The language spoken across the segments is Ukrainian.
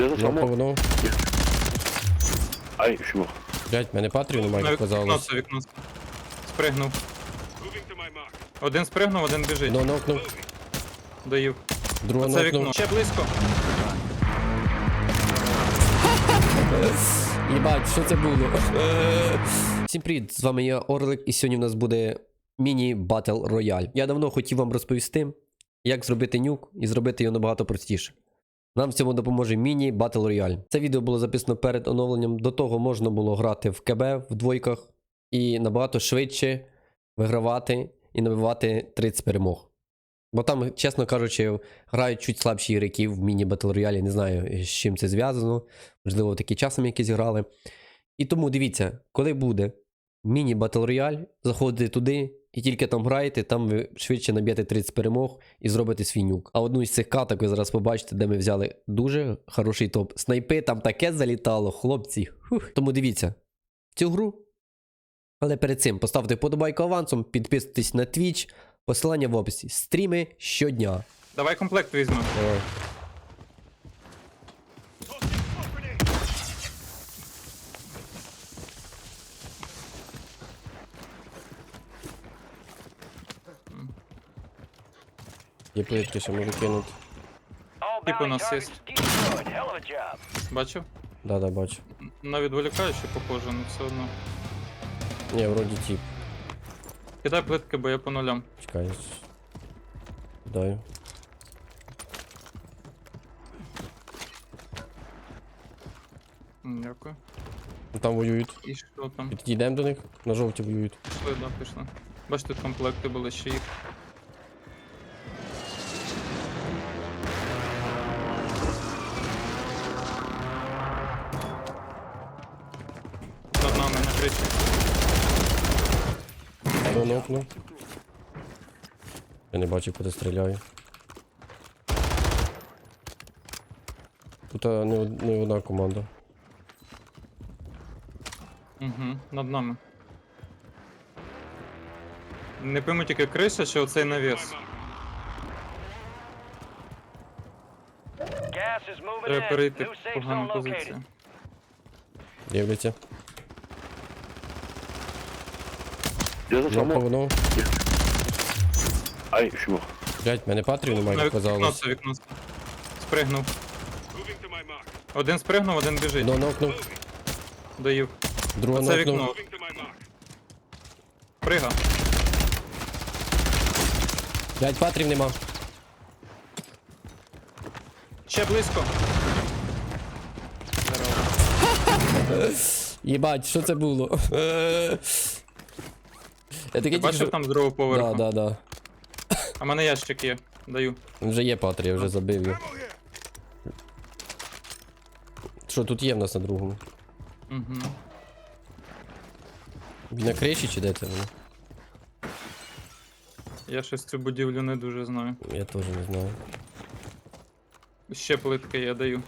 Я Ну, Ай, чмо. Блять, мене патрію немає, як вікно казалось. це вікно. Спригнув. Один спригнув, один біжить. Ну, нокнув. Доїв. Друга Це вікно. нокнув. Ще близько. Єбать, що це було? Всім привіт, з вами я Орлик, і сьогодні в нас буде міні-батл рояль. Я давно хотів вам розповісти, як зробити нюк і зробити його набагато простіше. Нам в цьому допоможе міні-батл рояль. Це відео було записано перед оновленням. До того можна було грати в КБ в двойках і набагато швидше вигравати і набивати 30 перемог. Бо там, чесно кажучи, грають чуть слабші ігроки в міні-батл роялі. Не знаю, з чим це зв'язано. Можливо, такі часом якісь грали. І тому дивіться, коли буде міні-батл рояль, заходите туди і тільки там граєте, там ви швидше наб'єте 30 перемог і зробите свій нюк. А одну із цих каток ви зараз побачите, де ми взяли дуже хороший топ. Снайпи там таке залітало, хлопці. Фух. Тому дивіться цю гру. Але перед цим поставте вподобайку авансом, підписуйтесь на Twitch, посилання в описі. Стріми щодня. Давай комплект візьмемо. Давай. Є плитки, що можу кинути. Тип у нас є. Бачив? Да, да, бачу. На відволікаюче похоже, але все одно. Ні, вроді тип. Кидай плитки, бо я по нулям. Чекай. Даю. Дякую. Ну, Там воюють. І що там? Підійдемо до них. На жовті воюють. Пішли, да, пішли. Бач, тут комплекти були ще їх. На криші. Я не бачу, куди стріляю. Тут а, не, не одна команда. Угу, над нами. Не пойму тільки криша чи оцей навіс. Треба перейти в погану позицію. Дивляться. Я за Ну, само. повно. Ай, чмо. Блять, мене патрію немає, як вікно казалось. це вікно. Спригнув. Один спригнув, один біжить. Ну, нокнув. Доїв. Друга Це нокнув. вікно. Прига. Блять, патрів нема. Ще близько. Єбать, що це було? Я таке тільки Бачив там з другого Да, поверху? да, да. А в мене ящик є. Даю. Вже є патрія, вже забив його. Що, тут є в нас на другому? Угу. На криші чи де це воно? Я щось цю будівлю не дуже знаю. Я теж не знаю. Ще плитки я даю.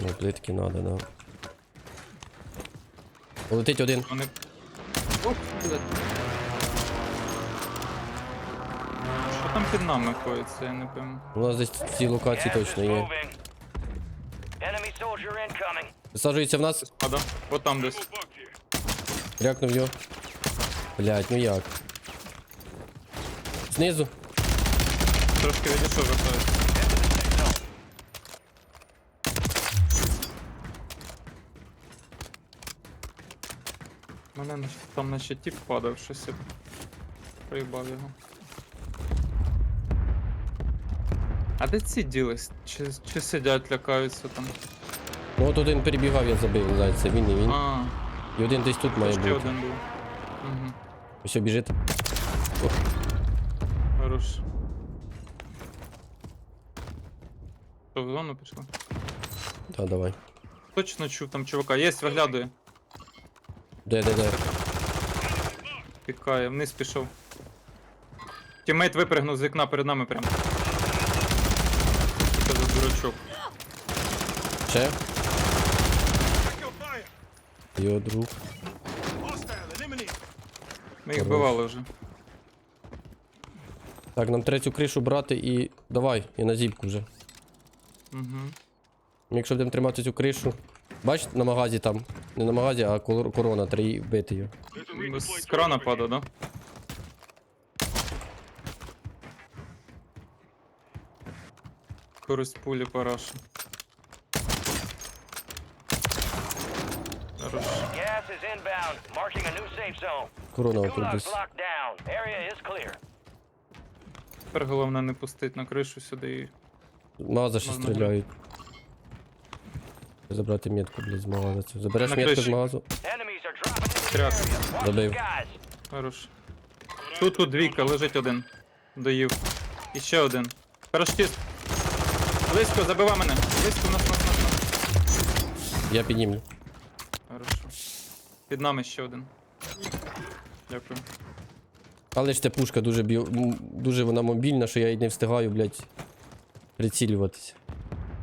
Ну, плитки надо, да. Полетить один. Вони. Що там під нами коїться, я не пойму. У нас десь в цій локації точно є. Висаджується в нас. Спада. От там десь. Рякнув його. Блять, ну як? Знизу. Трошки відійшов вертаюся. Мене нач- там наче тіп падав, щось я проїбав його. А де ці ділись? Чи, чи сидять, лякаються там? Ну от один перебігав, я забив, знаєте, це він і він. А, І один десь тут має ще бути. один був. Угу. Ось біжить. Хорош. Що, в зону пішли? Да, давай. Точно чув там чувака. Єсть, виглядує. Де, де, де? Пікає, вниз пішов. Тіммейт випригнув з вікна перед нами прям. Що за дурачок? Ще? Його друг. Ми їх Хорош. вбивали вже. Так, нам третю кришу брати і. Давай, я на зіпку вже. Угу. Ми Якщо будемо тримати цю кришу. Бач, на магазі там. Не на магазі, а кор- корона, треба її бити його. З крана падає, да? Користь пулі парашу. Хорош. Gas is inbound, marking a new safe zone. Корона отут Gulag's десь. locked down. Area is clear. Тепер головне не пустити на кришу сюди. і- Магаза ще Можна стріляють. Забрати метку, блядь, з магаза. Забереш На метку з криші. магазу? Тряк. skies. Хорош. Тут тут двійка, лежить один. Доїв. І ще один. Парашутіст. Близько, забивай мене. Близько, нас, нас, нас, нас. Я піднімлю. Хорошо. Під нами ще один. Дякую. Але ж ця пушка дуже біо... м, дуже вона мобільна, що я і не встигаю, блядь, прицілюватися.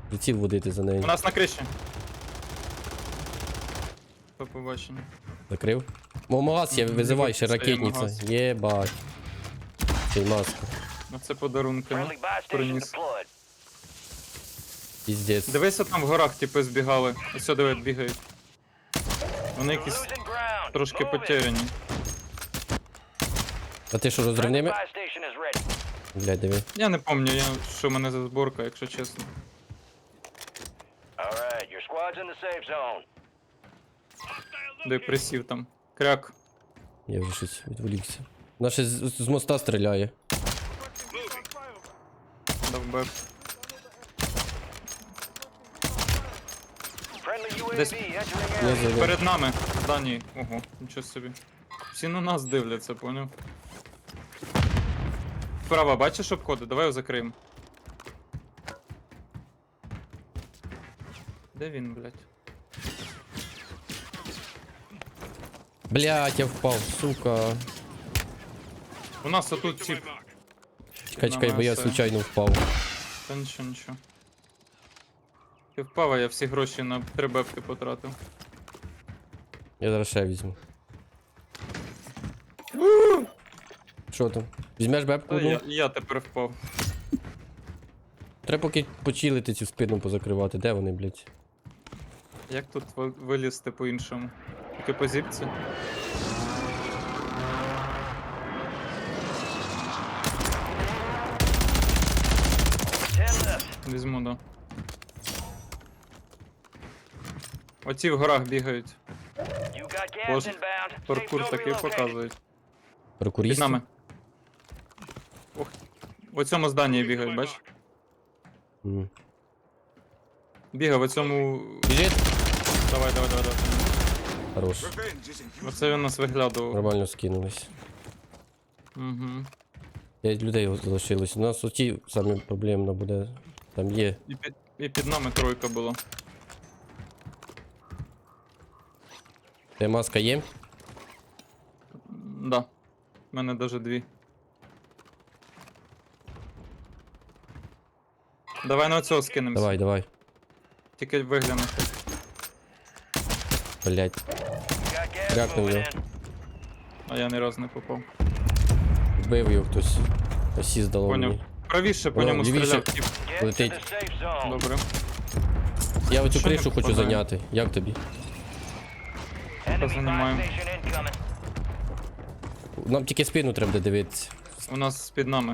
Приціл водити за нею. У нас на криші. До побачення. Закрив. Мо магаз є, Мгм, визивай ще ракетниця. Єбать. Цей маска. Ну це подарунки. ну, Приніс. Піздець. Дивися там в горах типи збігали. Ось сюди от бігають. Вони якісь трошки потеряні. А ти що розривними? Блядь, диви. Я не пам'ятаю, я, що в мене за зборка, якщо чесно. Alright, your squad's in the safe zone. Де присів там. Кряк. Я вже щось відволікся. Наш з, з моста стріляє. Довбек. Десь- зайде. Перед нами. Дані. Ого, нічого собі. Всі на нас дивляться, поняв? Справа, бачиш обходи? Давай його закриємо. Де він, блядь? Блядь, я впав, сука. У нас отут тип. Чекай, чекай, бо я случайно впав. Та нічого, нічого. Ти впав, а я всі гроші на три бебки потратив. Я зараз ще візьму. Що там? Візьмеш бебку? Та одну? я, я тепер впав. Треба поки почилити цю спину позакривати. Де вони, блядь? Як тут ви- вилізти по-іншому? Тільки по зіпці? Візьму, да. Оці в горах бігають. Safe Паркур такий показують. Під нами. Ох. В цьому зданні бігають, бач? Бігав в цьому. Біжить? Давай, давай, давай, давай. Хорош. Оце він нас виглядував. Нормально скинулись. Угу. П'ять людей залишилось. У нас оті самі проблемно буде. Там є. І під, і під нами тройка була. Де маска є? Да. У мене даже дві. Давай на оцього скинемось. Давай, давай. Тільки виглянути. Блять. In. А я ні разу не попав. Вбив його хтось. Осі здало Поняв. мені. Правіше по О, ньому лівіше. стріляв. тип. Летить. Добре. Я оцю Що не кришу хочу попадає? зайняти. Як тобі? Enemy buy Занимаем. station incoming. Нам тільки спину треба дивитися. У нас під нами.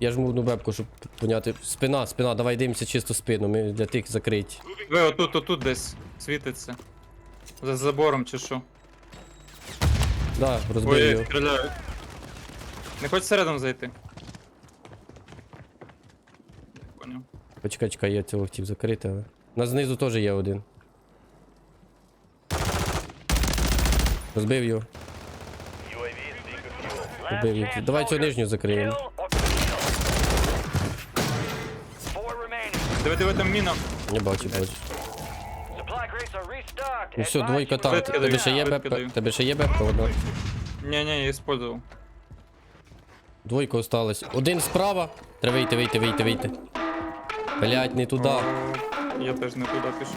Я жму одну бебку, щоб поняти. Спина, спина, давай дивимося чисто спину. Ми для тих закриті. Ви отут, отут десь світиться. За забором чи що. Да, розбив Ой, його. стріляють. Не хочеш всередину зайти? Поняв. Почекай, чекай, я цього хотів закрити, але. У нас знизу теж є один. Розбив його. UAV is being fuel. Last Убив їх. chance, Давай цю soldier. нижню закриємо. Kill or kill. Four remaining. Диви, диви, там міна. Не бачу, бачу. Ну все, двойка там. Швидко Тебе даю, ще є швидко даю. Тебе ще є бебка одна. Ні, ні, я использував. Двойка осталась. Один справа. Треба вийти, вийти, вийти, вийти. Блять, не туди. Я теж не туди пішов.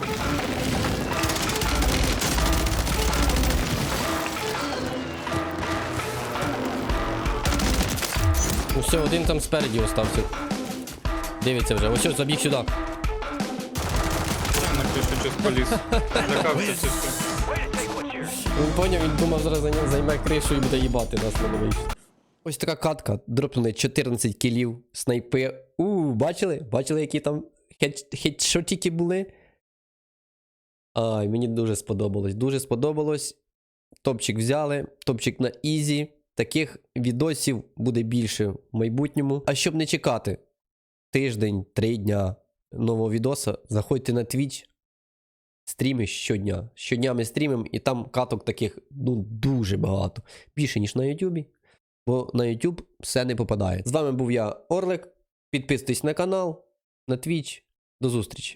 Все, один там спереді остався. Дивиться вже. Ось, забіг сюди. What's yours. Він поняв, він думав, зараз займе- кришу і буде їбати нас не вийшло. Ось така катка. Дропнули 14 кілів, снайпи. У, бачили? Бачили, які там хед- хедшотики були? Ай, мені дуже сподобалось. Дуже сподобалось. Топчик взяли, топчик на ізі. Таких відосів буде більше в майбутньому. А щоб не чекати тиждень, три дня нового відоса, заходьте на Twitch, стріми щодня. Щодня ми стрімимо, і там каток таких ну, дуже багато. Більше, ніж на Ютубі. Бо на YouTube все не попадає. З вами був я, Орлик. Підписуйтесь на канал, на Twitch. До зустрічі!